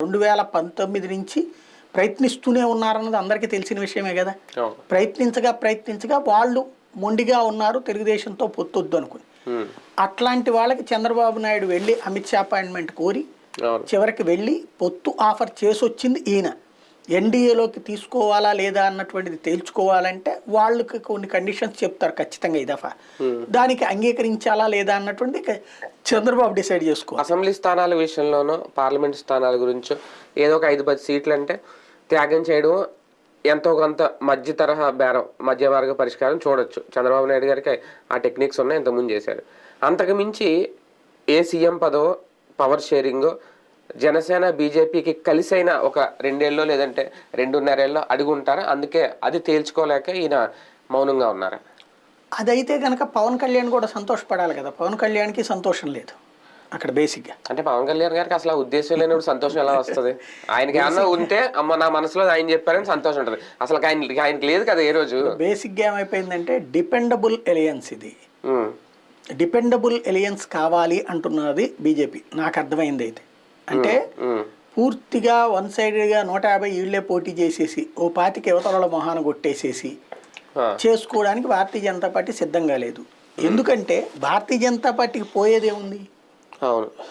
రెండు వేల పంతొమ్మిది నుంచి ప్రయత్నిస్తూనే ఉన్నారన్నది అందరికీ తెలిసిన విషయమే కదా. ప్రయత్నించగా ప్రయత్నించగా వాళ్ళు మొండిగా ఉన్నారు తెలుగుదేశంతో పొత్తొద్దు అనుకుని. అట్లాంటి వాళ్ళకి చంద్రబాబు నాయుడు వెళ్ళి అమిత్ షా అపాయింట్మెంట్ కోరి చివరికి వెళ్ళి పొత్తు ఆఫర్ చేసి వచ్చింది ఈయన. ఎన్డీఏలోకి తీసుకోవాలా లేదా అన్నటువంటిది తేల్చుకోవాలంటే వాళ్ళకి కొన్ని కండిషన్స్ చెప్తారు ఖచ్చితంగా ఈ దఫా. దానికి అంగీకరించాలా లేదా అన్నటువంటిది ఇక చంద్రబాబు డిసైడ్ చేసుకోవాలి అసెంబ్లీ స్థానాల విషయంలోనూ పార్లమెంట్ స్థానాల గురించి ఏదో ఒక ఐదు పది సీట్లు అంటే త్యాగం చేయడం ఎంతో కొంత మధ్య తరహా బేరం మధ్య మార్గ పరిష్కారం చూడొచ్చు. చంద్రబాబు నాయుడు గారికి ఆ టెక్నిక్స్ ఉన్నాయి ఇంతకుముందు చేశారు. అంతకు మించి ఏ సీఎం పదవో పవర్ షేరింగ్ జనసేన బీజేపీకి కలిసైన ఒక రెండేళ్ళలో లేదంటే రెండున్నరేళ్ళలో అడుగు ఉంటారా? అందుకే అది తేల్చుకోలేక ఈయన మౌనంగా ఉన్నారా? అదైతే కనుక పవన్ కళ్యాణ్ కూడా సంతోషపడాలి కదా. పవన్ కళ్యాణ్కి సంతోషం లేదు అక్కడ బేసిక్గా. అంటే పవన్ కళ్యాణ్ గారికి అసలు ఉద్దేశం లేనప్పుడు సంతోషం ఎలా వస్తుంది? ఆయనకి ఏమన్నా ఉంటే అమ్మ నా మనసులో ఆయన చెప్పారని సంతోషం ఉంటుంది. అసలు ఆయన ఆయనకి లేదు కదా ఏ రోజు? బేసిక్గా ఏమైపోయిందంటే డిపెండబుల్ ఎలియన్స్ ఇది. డిపెండబుల్ ఎలియన్స్ కావాలి అంటున్నది బీజేపీ. నాకు అర్థమైంది అయితే. అంటే పూర్తిగా వన్ సైడెడ్గా నూట యాభై ఈళ్ళే పోటీ చేసేసి ఓ పాతికి యువతల మొహాన కొట్టేసేసి చేసుకోవడానికి భారతీయ జనతా పార్టీ సిద్ధంగా లేదు. ఎందుకంటే భారతీయ జనతా పార్టీకి పోయేదేముంది? అవును.